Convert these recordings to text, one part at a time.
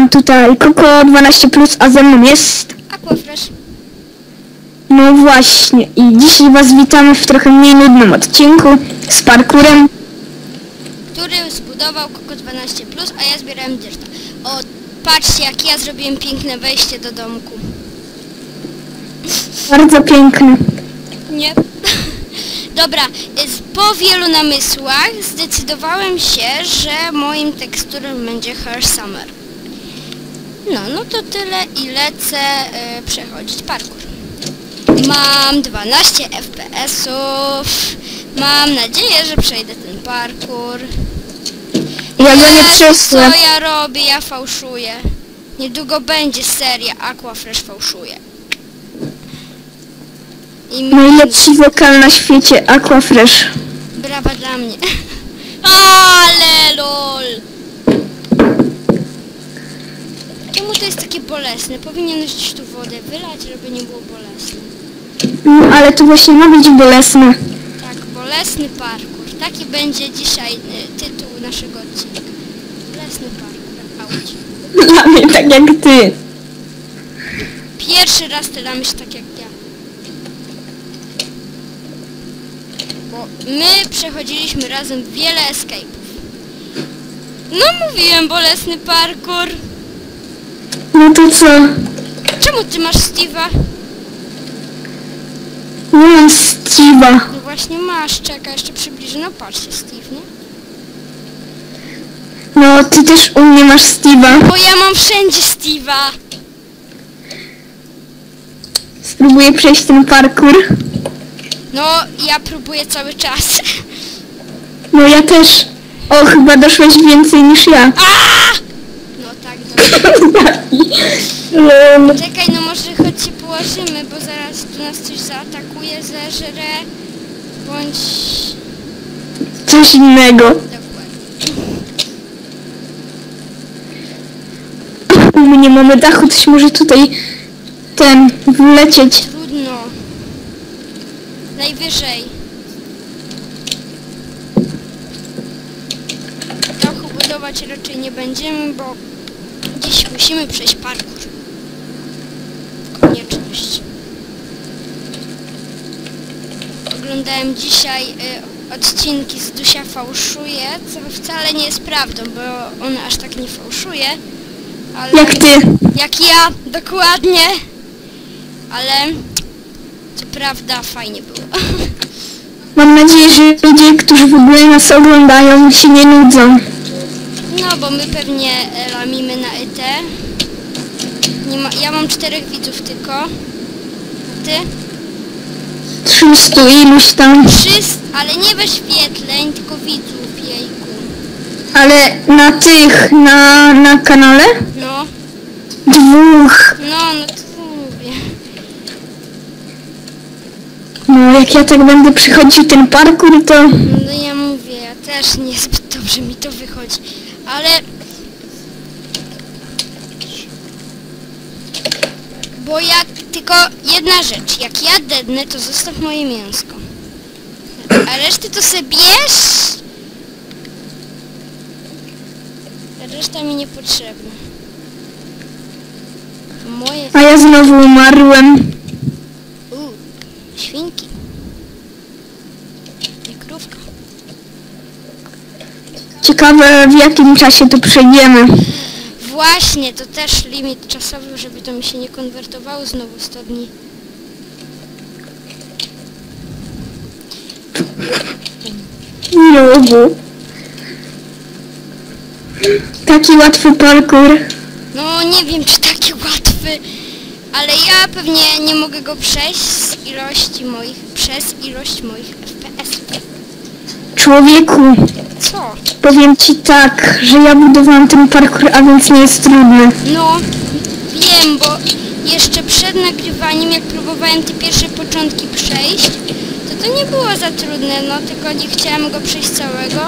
witam tutaj Koko 12, a ze mną jest... Aquafresh. No właśnie, i dzisiaj was witamy w trochę mniej nudnym odcinku z parkurem. który zbudował Koko 12, a ja zbierałem dyrta. O, patrzcie jak ja zrobiłem piękne wejście do domku. Bardzo piękny. Nie. Dobra, po wielu namysłach zdecydowałem się, że moim teksturem będzie Her Summer. No, no to tyle i lecę e, przechodzić parkour. Mam 12 FPS-ów. Mam nadzieję, że przejdę ten parkour. Ja go nie przeszłem. Co ja robię? Ja fałszuję. Niedługo będzie seria Aquafresh fałszuje. I Najlepszy wokal na świecie, Aquafresh. Brawa dla mnie. Ale lol. Czemu to jest takie bolesne? Powinieneś gdzieś tu wodę wylać, żeby nie było bolesne. No ale to właśnie ma być bolesne. Tak, bolesny parkour. Taki będzie dzisiaj y, tytuł naszego odcinka. Bolesny parkour. Auć. Dla mnie tak jak ty. Pierwszy raz tyle myśl tak jak ja. Bo my przechodziliśmy razem wiele escape'ów. No mówiłem, bolesny parkour. No to co? Czemu ty masz Steve'a? Nie mam Steve'a. No właśnie masz, czekaj, jeszcze przybliżę. No patrzcie, Steve, nie? No ty też u mnie masz Steve'a. Bo ja mam wszędzie Steve'a. Spróbuję przejść ten parkour. No, ja próbuję cały czas. No ja też. O, chyba doszłeś więcej niż ja. No. Czekaj, no może choć się położymy, bo zaraz tu nas coś zaatakuje, zeżre, bądź... Coś innego. Dokładnie. U mnie mamy dachu, coś może tutaj ten wlecieć. Trudno. Najwyżej. Dachu budować raczej nie będziemy, bo dziś musimy przejść parkour. Konieczność. Oglądałem dzisiaj y, odcinki z Dusia Fałszuje, co wcale nie jest prawdą, bo ona aż tak nie fałszuje. Ale... Jak ty. Jak ja, dokładnie. Ale co prawda fajnie było. Mam nadzieję, że ludzie, którzy w ogóle nas oglądają, się nie nudzą. No bo my pewnie e, lamimy na ET. Ma, ja mam czterech widzów tylko. A ty? 300 iluś tam. Wszyscy, ale nie wyświetleń, tylko widzów, jejku. Ale na tych, na, na kanale? No, Dwóch. no, no to mówię. No jak ja tak będę przychodził ten parkour, to... No ja mówię, ja też niezbyt dobrze mi to wychodzi. Ale... Bo jak... Tylko jedna rzecz. Jak ja dednę, to zostaw moje mięsko. A reszty to sobie bierz! Reszta mi niepotrzebna. Moje... A ja znowu umarłem. U, świnki. I krówka. Ciekawe w jakim czasie to przejdziemy. Właśnie, to też limit czasowy, żeby to mi się nie konwertowało znowu 100 dni. Znowu. Taki łatwy parkour. No nie wiem, czy taki łatwy, ale ja pewnie nie mogę go przejść z ilości moich, przez ilość moich FPS. Człowieku, Co? powiem ci tak, że ja budowałam ten parkour, a więc nie jest trudny. No, wiem, bo jeszcze przed nagrywaniem, jak próbowałem te pierwsze początki przejść, to to nie było za trudne, no tylko nie chciałem go przejść całego,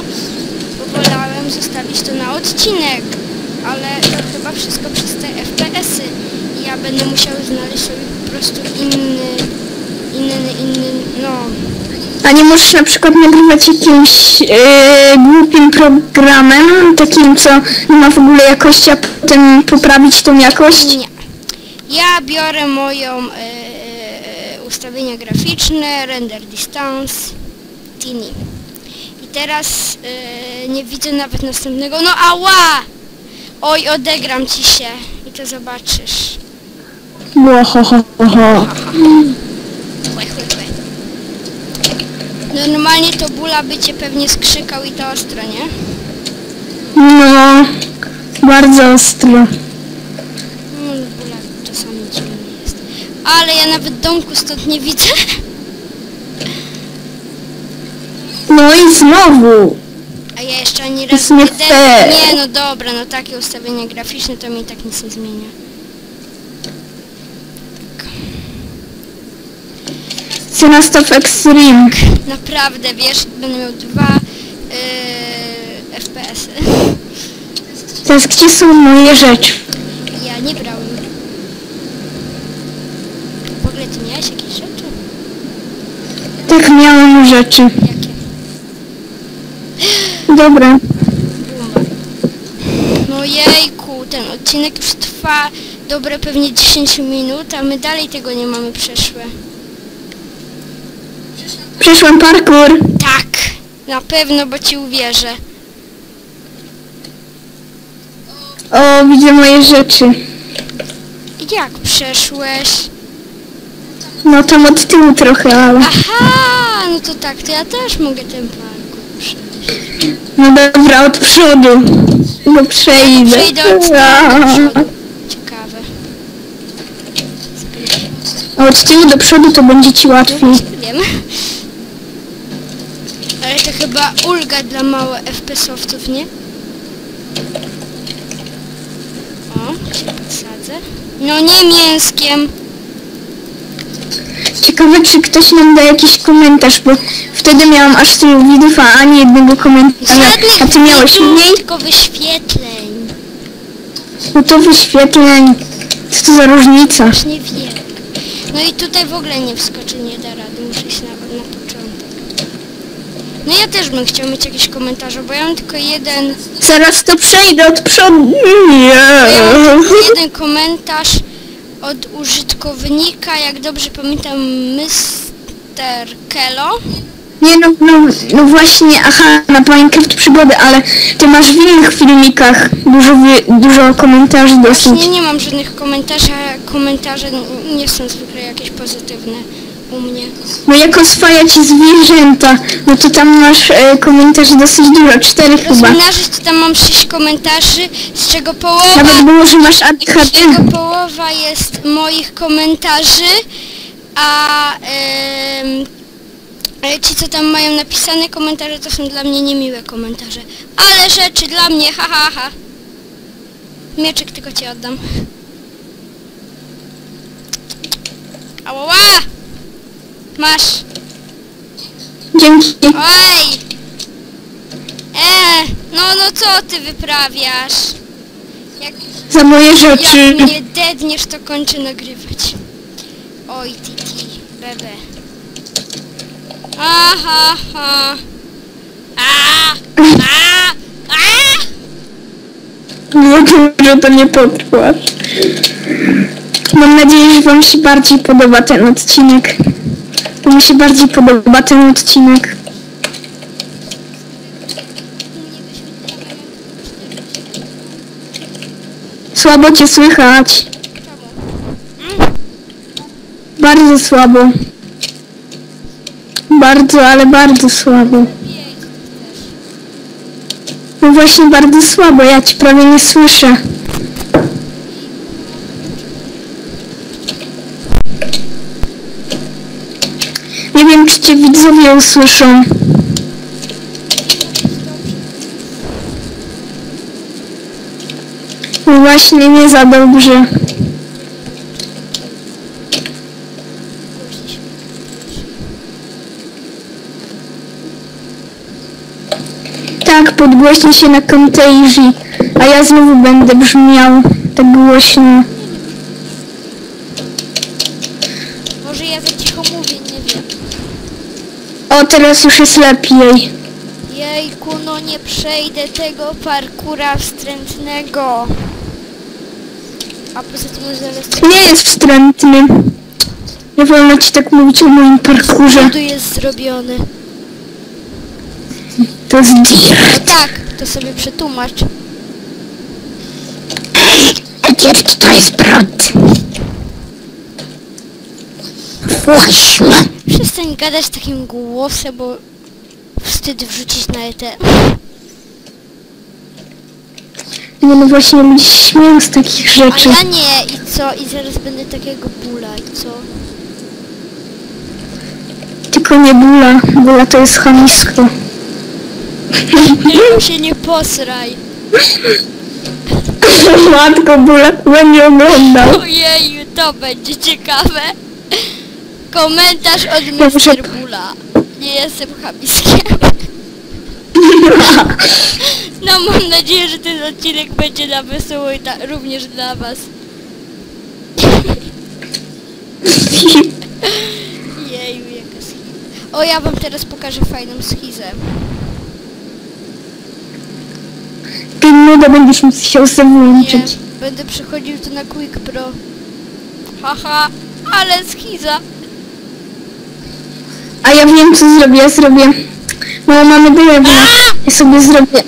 bo wolałem zostawić to na odcinek, ale to chyba wszystko przez te FPS-y i ja będę musiał znaleźć sobie po prostu inny, inny, inny, no, A nie możesz na przykład nagrywać jakimś yy, głupim programem, takim co nie ma w ogóle jakości, a potem poprawić tą jakość? Nie. Ja biorę moją e, ustawienia graficzne, render distance, tini. I teraz e, nie widzę nawet następnego. No ała! Oj, odegram ci się i to zobaczysz. Bo ho, ho, ho, ho. Łe. Normalnie to bula by cię pewnie skrzykał i to ostro, nie? No, bardzo ostro. No, bula czasami dziwny jest. Ale ja nawet domku stąd nie widzę. No i znowu. A ja jeszcze ani jest razu nie nie fair. Nie, no dobra, no takie ustawienia graficzne to mi tak nic nie zmienia. Cena stop extreme. Naprawdę, wiesz, będę miał dwa yy, FPS-y. Teraz gdzie są moje rzeczy? Ja nie brałem. W ogóle ty miałeś jakieś rzeczy? Tak miałem rzeczy. Jakie? Dobra. No jejku, ten odcinek już trwa dobre pewnie 10 minut, a my dalej tego nie mamy przeszłe. Przeszłam parkour. Tak, na pewno, bo ci uwierzę. O, widzę moje rzeczy. Jak przeszłeś? No tam od tyłu trochę, ale... Aha, no to tak, to ja też mogę ten parkour przejść. No dobra, od przodu. Bo przejdę. Przejdę od tyłu do przodu. Ciekawe. A od tyłu do przodu to będzie ci łatwiej. Wiem. Ale to chyba ulga dla małe FPS-owców, nie? O, się podsadzę. No nie mięskiem. Ciekawe, czy ktoś nam da jakiś komentarz, bo wtedy miałam aż tylu widzów, a ani jednego komentarza. Żadnych A ty miałeś widzów, mniej? tylko wyświetleń. No to wyświetleń. Co to za różnica? Nie wiem. No i tutaj w ogóle nie wskoczy, nie da rady, muszę iść na, na początek. No ja też bym chciał mieć jakieś komentarze, bo ja mam tylko jeden, Zaraz to przejdę od przodu. Nie. ja mam tylko jeden komentarz od użytkownika, jak dobrze pamiętam, Mr. Kelo. Nie no, no, no właśnie, aha, na Minecraft przygody, ale ty masz w innych filmikach dużo, dużo komentarzy dosyć. Właśnie nie mam żadnych komentarzy, a komentarze nie są zwykle jakieś pozytywne u mnie. No jak oswajać zwierzęta, no to tam masz e, komentarzy dosyć dużo, cztery chyba. Rozminarzyć to tam mam 6 komentarzy, z czego połowa... Nawet było, że masz ADHD. Jego połowa jest moich komentarzy, a em, e, ci, co tam mają napisane komentarze, to są dla mnie niemiłe komentarze. Ale rzeczy dla mnie, ha, ha, ha. Mieczyk tylko ci oddam. Ała! Masz! Dzięki. Oj! E, no, no co ty wyprawiasz? Jak Za moje rzeczy. jak mnie dedniesz, to kończę nagrywać. Oj, titi, bebe. Aha, ha. A, a, a! No dużo to nie potrwa. Mam nadzieję, że wam się bardziej podoba ten odcinek. Mi się bardziej podoba ten odcinek. Słabo cię słychać. Bardzo słabo. Bardzo, ale bardzo słabo. No właśnie bardzo słabo, ja ci prawie nie słyszę. Cię widzowie usłyszą. No właśnie nie za dobrze. Tak, podgłośnie się na Contagion, a ja znowu będę brzmiał tak głośno. Może ja za cicho mówię, nie wiem. O, teraz już jest lepiej. Jejku, no nie przejdę tego parkura wstrętnego. A poza tym zaraz Nie jest wstrętny. Nie wolno ci tak mówić o moim parkurze. tu jest zrobiony. To jest No dirt. tak, to sobie przetłumacz. Dirt to jest brud. Właśnie. Przestań gadać takim głosem, bo wstyd wrzucić na E ET. Nie no właśnie ludzie się śmieją z takich A rzeczy. ja nie i co? I zaraz będę takiego bóla i co? Tylko nie bula. Bula to jest chamisko. Tylko się nie posraj. Matko bula będzie oglądał. Ojeju, to będzie ciekawe. Komentarz od Ja muszę-. Bula. Nie jestem chamiskiem. No mam nadzieję, że ten odcinek będzie na wesoło i dla, również dla was. Jeju, jaka schiza. O, ja wam teraz pokażę fajną schizę. Ty nuda będziesz musiał sobie Nie, włączyć. będę przechodził to na Quick Pro. Haha, ale schiza. A ja wiem co zrobię. Ja zrobię... No mamy drewno. Ja sobie zrobię...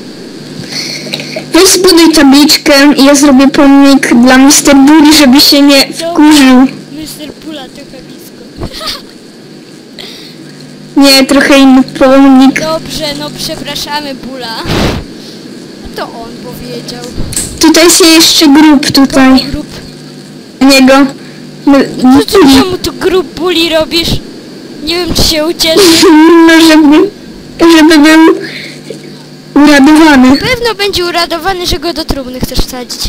Weź zbuduj tabliczkę i ja zrobię pomnik dla Mr. Bully, żeby się nie wkurzył. Mr. Bula trochę blisko. Nie, trochę inny pomnik. Dobrze, no przepraszamy Bula. To on powiedział. Tutaj się jeszcze grób tutaj. Grup. Niego. My- No to czemu tu grup Buli robisz? Nie wiem, czy się ucieszy. No żeby... Żeby był uradowany. Pewno będzie uradowany, że go do trumny chcesz wsadzić.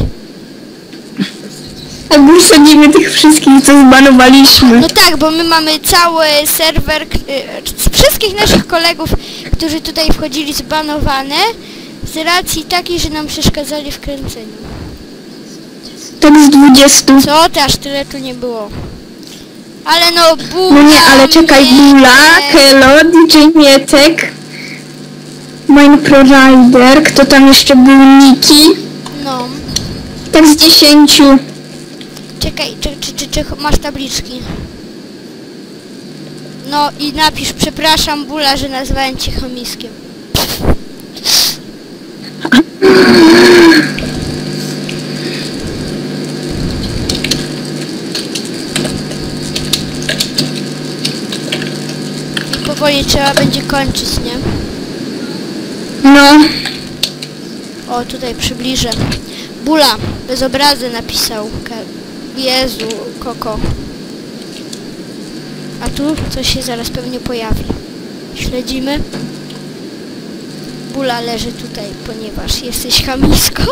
Albo wsadzimy tych wszystkich, co zbanowaliśmy. No tak, bo my mamy cały serwer k- y, z wszystkich naszych kolegów, którzy tutaj wchodzili zbanowane z racji takiej, że nam przeszkadzali w kręceniu. Tak z 20. Co? Ty aż tyle tu nie było. Ale no, Bula No nie, ale czekaj, Bula, Kelo, DJ Mietek, Mine Pro Rider, kto tam jeszcze był, Niki, No. tak z 10. Czekaj, czy, czy, czy, czy masz tabliczki? No i napisz, przepraszam Bula, że nazwałem cię chomiskiem. I powoli trzeba będzie kończyć, nie? No, O, tutaj przybliżę. Bula, bez obrazy napisał. Jezu, koko. A tu coś się zaraz pewnie pojawi. Śledzimy. Bula leży tutaj, ponieważ jesteś chamisko.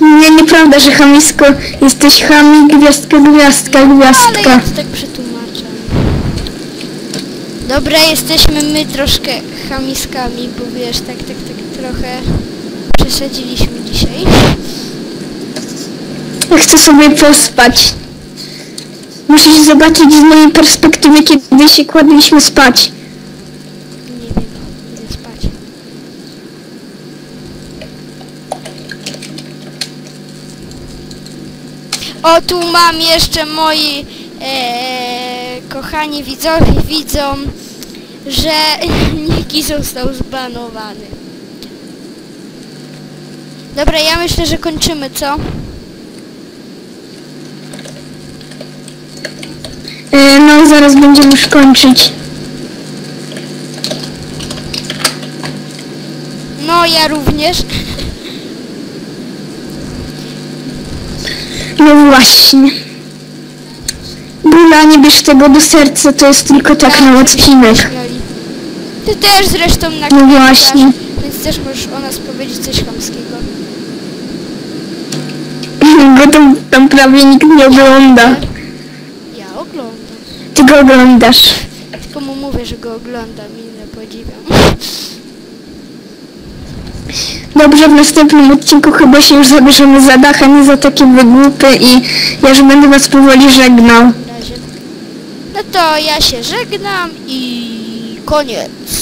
nie, nieprawda, że chamisko, jesteś chami, gwiazdka, gwiazdka, Ale gwiazdka. ja to tak przetłumaczę. Dobra, jesteśmy my troszkę chamiskami, bo wiesz, tak, tak, tak trochę przesadziliśmy dzisiaj. Ja chcę sobie pospać. Musisz zobaczyć z mojej perspektywy, kiedy się kładliśmy spać. Nie wiem, idę spać. O, tu mam jeszcze moi e, kochani widzowie widzą, że Niki został zbanowany. Dobra, ja myślę, że kończymy, co? E, no, zaraz będziemy już kończyć. No, ja również. No właśnie. Bula, nie bierz tego do serca, to jest tylko tak na odcinek. Ty też zresztą na No właśnie. Więc też możesz o nas powiedzieć coś chamskiego. Bo tam, tam prawie nikt nie ogląda. Ja oglądam. Ty go oglądasz. Tylko mu mówię, że go oglądam i nie podziwiam. Dobrze, w następnym odcinku chyba się już zabierzemy za dach, a nie za takie wygłupy i ja już będę was powoli żegnał. To ja się żegnam i koniec.